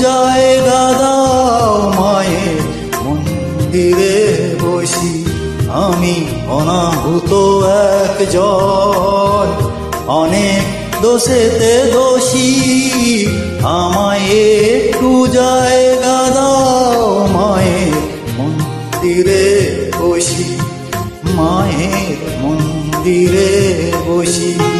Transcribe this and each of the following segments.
জায়গা দাও মায়ের মন্দিরে বসি। আমি অনাহুত একজন। অনেক দোষেতে দোষী। আমায় একটু জায়গা দাও মায়ের মন্দিরে বসি। মায়ের মন্দিরে বসি।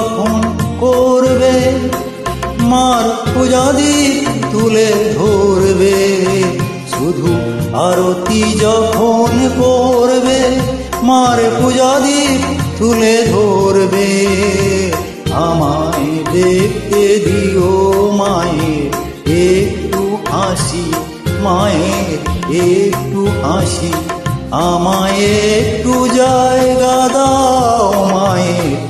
যখন করবে, মার পূজাদীপ তুলে ধরবে। শুধু আরতি যখন করবে, মার পূজাদীপ তুলে ধরবে। আমায় দেখতে দিও মায়ের, একটু হাসি, মায়ের একটু হাসি। আমায় একটু জায়গা দাও মায়ের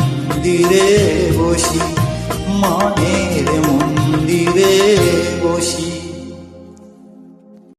মন্দিরে বসি মনের মন্দিরে বসি।